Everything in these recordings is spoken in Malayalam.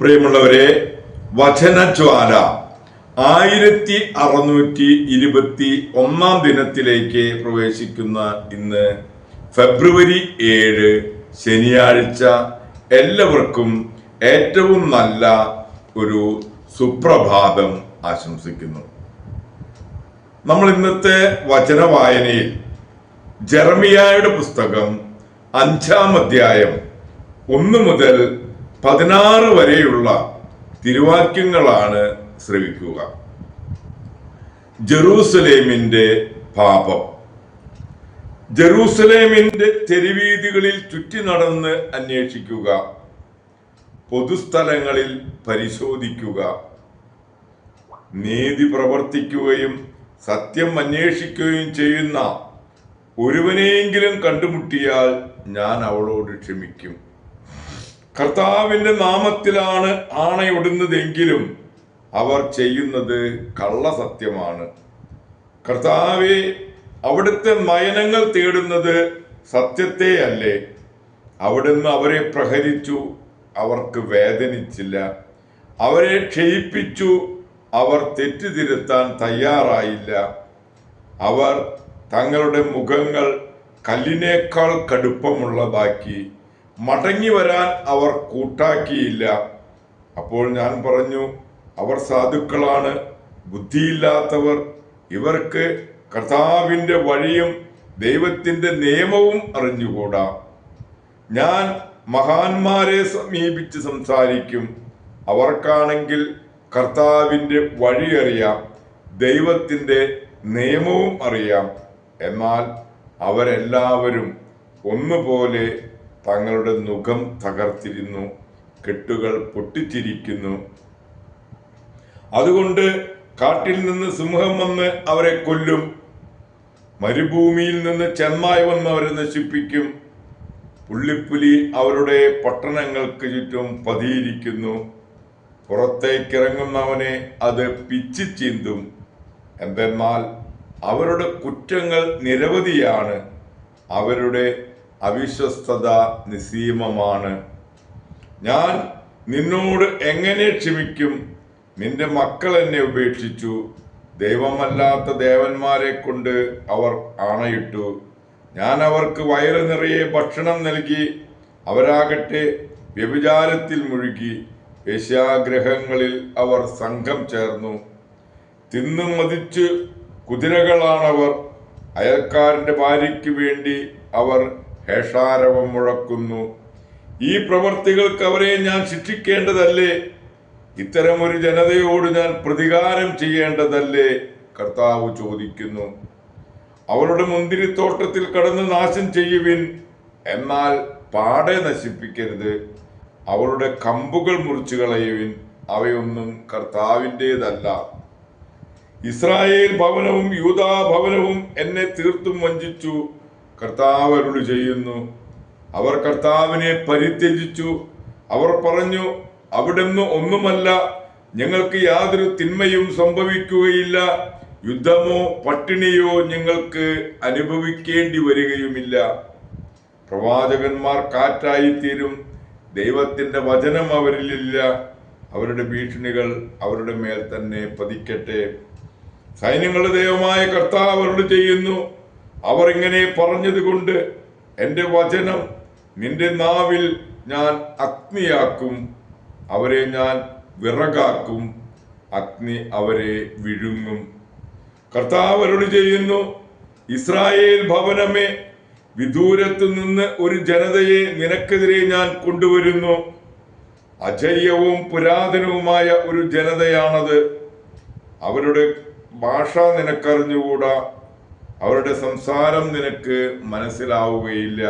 പ്രിയമുള്ളവരെ വചനജ്വാല ആയിരത്തി അറുന്നൂറ്റി ഇരുപത്തി ഒന്നാം ദിനത്തിലേക്ക് പ്രവേശിക്കുന്ന ഇന്ന് ഫെബ്രുവരി ഏഴ് ശനിയാഴ്ച എല്ലാവർക്കും ഏറ്റവും നല്ല ഒരു സുപ്രഭാതം ആശംസിക്കുന്നു. നമ്മൾ ഇന്നത്തെ വചന വായനയിൽ ജർമിയായുടെ പുസ്തകം അഞ്ചാം അധ്യായം ഒന്ന് മുതൽ പതിനാറ് വരെയുള്ള തിരുവാക്യങ്ങളാണ് ശ്രവിക്കുക. ജെറൂസലേമിന്റെ പാപം. ജെറൂസലേമിന്റെ തെരുവീതികളിൽ ചുറ്റി നടന്ന് അന്വേഷിക്കുക. പൊതുസ്ഥലങ്ങളിൽ പരിശോധിക്കുക. നീതി പ്രവർത്തിക്കുകയും സത്യം അന്വേഷിക്കുകയും ചെയ്യുന്ന ഒരുവനെയെങ്കിലും കണ്ടുമുട്ടിയാൽ ഞാൻ അവളോട് ക്ഷമിക്കും. കർത്താവിന്റെ നാമത്തിലാണ് ആണയൊടുന്നതെങ്കിലും അവർ ചെയ്യുന്നത് കള്ളസത്യമാണ്. കർത്താവെ അവിടുത്തെ നയനങ്ങൾ തേടുന്നത് സത്യത്തെ അല്ലേ? അവിടുന്ന് അവരെ പ്രഹരിച്ചു അവർക്ക് വേദനിച്ചില്ല. അവരെ ക്ഷയിപ്പിച്ചു അവർ തെറ്റുതിരുത്താൻ തയ്യാറായില്ല. അവർ തങ്ങളുടെ മുഖങ്ങൾ കല്ലിനേക്കാൾ കടുപ്പമുള്ളതാക്കി മടങ്ങി വരാൻ അവർ കൂട്ടാക്കിയില്ല. അപ്പോൾ ഞാൻ പറഞ്ഞു അവർ സാധുക്കളാണ് ബുദ്ധിയില്ലാത്തവർ. ഇവർക്ക് കർത്താവിന്റെ വഴിയും ദൈവത്തിന്റെ നിയമവും അറിഞ്ഞുകൂടാ. ഞാൻ മഹാന്മാരെ സമീപിച്ച് സംസാരിക്കും. അവർക്കാണെങ്കിൽ കർത്താവിന്റെ വഴി അറിയാം ദൈവത്തിന്റെ നിയമവും അറിയാം. എന്നാൽ അവരെല്ലാവരും ഒന്നുപോലെ തങ്ങളുടെ മുഖം തകർത്തിരുന്നു. കെട്ടുകൾ പൊട്ടിച്ചിരിക്കുന്നു. അതുകൊണ്ട് കാട്ടിൽ നിന്ന് സിംഹം വന്ന് അവരെ കൊല്ലും. മരുഭൂമിയിൽ നിന്ന് ചെന്നായി വന്ന് അവരെ നശിപ്പിക്കും. പുള്ളിപ്പുലി അവരുടെ പട്ടണങ്ങൾക്ക് ചുറ്റും പതിയിരിക്കുന്നു. പുറത്തേക്കിറങ്ങുന്നവനെ അത് പിച്ചി ചീന്തും. എന്തെന്നാൽ അവരുടെ കുറ്റങ്ങൾ നിരവധിയാണ്. അവരുടെ അവിശ്വസ്തത നിസീമമാണ്. ഞാൻ നിന്നോട് എങ്ങനെ ക്ഷമിക്കും? നിന്റെ മക്കൾ എന്നെ ഉപേക്ഷിച്ചു. ദൈവമല്ലാത്ത ദേവന്മാരെ കൊണ്ട് അവർ ആണയിട്ടു. ഞാൻ അവർക്ക് വയറ് നിറയെ ഭക്ഷണം നൽകി അവരാകട്ടെ വ്യഭിചാരത്തിൽ മുഴുകി. വേശ്യാഗ്രഹങ്ങളിൽ അവർ സംഘം ചേർന്നു. തിന്നു മതിച്ച് കുതിരകളാണവർ. അയൽക്കാരന്റെ ഭാര്യയ്ക്ക് വേണ്ടി അവർ ഹേഷാരവം മുഴക്കുന്നു. ഈ പ്രവർത്തികൾക്ക് അവരെ ഞാൻ ശിക്ഷിക്കേണ്ടതല്ലേ? ഇത്തരമൊരു ജനതയോട് ഞാൻ പ്രതികാരം ചെയ്യേണ്ടതല്ലേ? കർത്താവ് ചോദിക്കുന്നു. അവരുടെ മുന്തിരിത്തോട്ടത്തിൽ കടന്ന് നാശം ചെയ്യുവിൻ. എന്നാൽ പാടെ നശിപ്പിക്കരുത്. അവരുടെ കമ്പുകൾ മുറിച്ചു കളയുവിൻ. അവയൊന്നും കർത്താവിന്റെതല്ല. ഇസ്രായേൽ ഭവനവും യൂതാ ഭവനവും എന്നെ തീർത്തും വഞ്ചിച്ചു. കർത്താവ് അരുളി ചെയ്യുന്നു. അവർ കർത്താവിനെ പരിത്യജിച്ചു. അവർ പറഞ്ഞു അവിടുന്ന് ഒന്നുമല്ല ഞങ്ങൾക്ക് യാതൊരു തിന്മയും സംഭവിക്കുകയില്ല. യുദ്ധമോ പട്ടിണിയോ ഞങ്ങൾക്ക് അനുഭവിക്കേണ്ടി വരികയുമില്ല. പ്രവാചകന്മാർ കാറ്റായിത്തീരും. ദൈവത്തിന്റെ വചനം അവരിലില്ല അവരുടെ ഭീഷണികൾ അവരുടെ മേൽ തന്നെ പതിക്കട്ടെ. സൈന്യങ്ങളുടെ ദൈവമായ കർത്താവ് അവരോട് ചെയ്യുന്നു. അവർ ഇങ്ങനെ പറഞ്ഞതുകൊണ്ട് എന്റെ വചനം നിന്റെ നാവിൽ ഞാൻ അഗ്നിയാക്കും അവരെ ഞാൻ വിറകാക്കും അഗ്നി അവരെ വിഴുങ്ങും. കർത്താവ് അരുളി ചെയ്യുന്നു ഇസ്രായേൽ ഭവനമേ വിദൂരത്തു നിന്ന് ഒരു ജനതയെ നിനക്കെതിരെ ഞാൻ കൊണ്ടുവരുന്നു. അജയ്യവും പുരാതനവുമായ ഒരു ജനതയാണത്. അവരുടെ ഭാഷ നിനക്കറിഞ്ഞുകൂടാ. അവരുടെ സംസാരം നിനക്ക് മനസ്സിലാവുകയില്ല.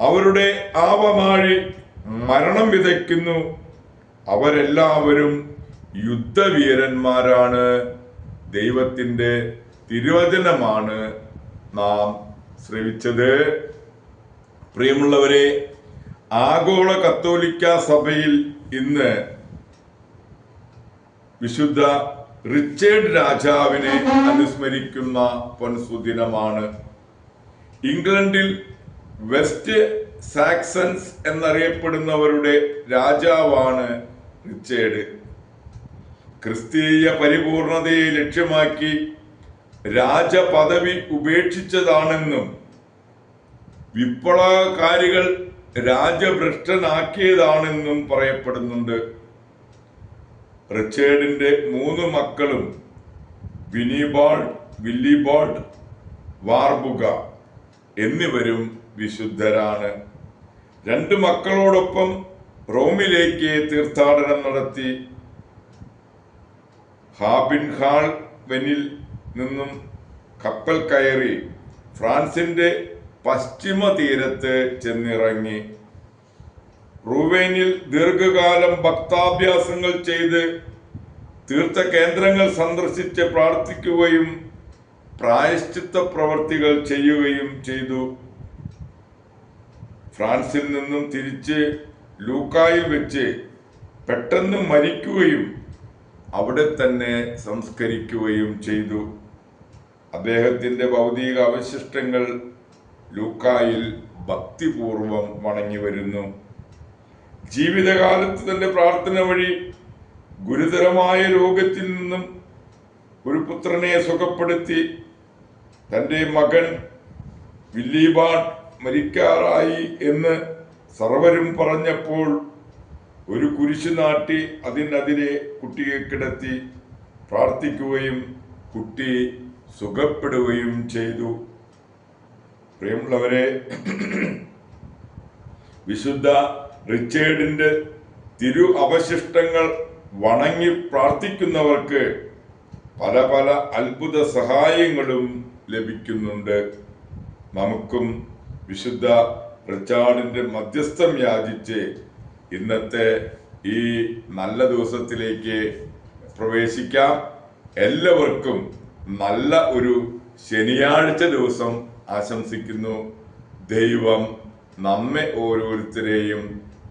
അവരുടെ ആവമാഴി മരണം വിതയ്ക്കുന്നു. അവരെല്ലാവരും യുദ്ധവീരന്മാരാണ്. ദൈവത്തിന്റെ തിരുവചനമാണ് നാം ശ്രവിച്ചത്. പ്രിയമുള്ളവരെ ആഗോള കത്തോലിക്ക സഭയിൽ ഇന്ന് വിശുദ്ധ റിച്ചേർഡ് രാജാവിനെ അനുസ്മരിക്കുന്ന പൊൻസുദിനമാണ്. ഇംഗ്ലണ്ടിൽ വെസ്റ്റ് സാക്സൺസ് എന്നറിയപ്പെടുന്നവരുടെ രാജാവാണ് റിച്ചേർഡ് ക്രിസ്തീയ പരിപൂർണതയെ ലക്ഷ്യമാക്കി രാജപദവി ഉപേക്ഷിച്ചതാണെന്നും വിപ്ലവകാരികൾ രാജഭ്രഷ്ടനാക്കിയതാണെന്നും പറയപ്പെടുന്നുണ്ട്. റിച്ചേർഡിന്റെ മൂന്ന് മക്കളും വിനിബാൾഡ് വില്ലിബാൾഡ് വാർബുക എന്നിവരും വിശുദ്ധരാണ്. രണ്ട് മക്കളോടൊപ്പം റോമിലേക്ക് തീർത്ഥാടനം നടത്തി ഹാബിൻഹാൾ വെനിൽ നിന്നും കപ്പൽ കയറി ഫ്രാൻസിന്റെ പശ്ചിമ തീരത്ത് ചെന്നിറങ്ങി. റൂവേനിൽ ദീർഘകാലം ഭക്താഭ്യാസങ്ങൾ ചെയ്ത് തീർത്ഥ കേന്ദ്രങ്ങൾ സന്ദർശിച്ച് പ്രാർത്ഥിക്കുകയും പ്രായശ്ചിത്ത പ്രവർത്തികൾ ചെയ്യുകയും ചെയ്തു. ഫ്രാൻസിൽ നിന്നും തിരിച്ച് ലൂക്കായിൽ വെച്ച് പെട്ടെന്ന് മരിക്കുകയും അവിടെ തന്നെ സംസ്കരിക്കുകയും ചെയ്തു. അദ്ദേഹത്തിന്റെ ഭൗതിക അവശിഷ്ടങ്ങൾ ലൂക്കായിൽ ഭക്തിപൂർവം വണങ്ങി വരുന്നു. ജീവിതകാലത്ത് തന്റെ പ്രാർത്ഥന വഴി ഗുരുതരമായ രോഗത്തിൽ നിന്നും ഒരു പുത്രനെ സുഖപ്പെടുത്തി തന്റെ മകൻ വില്ലിബാഡ് മരിക്കാറായി എന്ന് സർവരും പറഞ്ഞപ്പോൾ ഒരു കുരിശു നാട്ടി അതിനെതിരെ കുട്ടിയെ കിടത്തി പ്രാർത്ഥിക്കുകയും കുട്ടി സുഖപ്പെടുകയും ചെയ്തു. പ്രിയമുള്ളവരെ വിശുദ്ധ റിച്ചേർഡിന്റെ തിരു അവശിഷ്ടങ്ങൾ വണങ്ങി പ്രാർത്ഥിക്കുന്നവർക്ക് പല പല അത്ഭുത സഹായങ്ങളും ലഭിക്കുന്നുണ്ട്. നമുക്കും വിശുദ്ധ റിച്ചാർഡിന്റെ മധ്യസ്ഥം യാചിച്ച് ഇന്നത്തെ ഈ നല്ല ദിവസത്തിലേക്ക് പ്രവേശിക്കാം. എല്ലാവർക്കും നല്ല ഒരു ശനിയാഴ്ച ദിവസം ആശംസിക്കുന്നു. ദൈവം നമ്മെ ഓരോരുത്തരെയും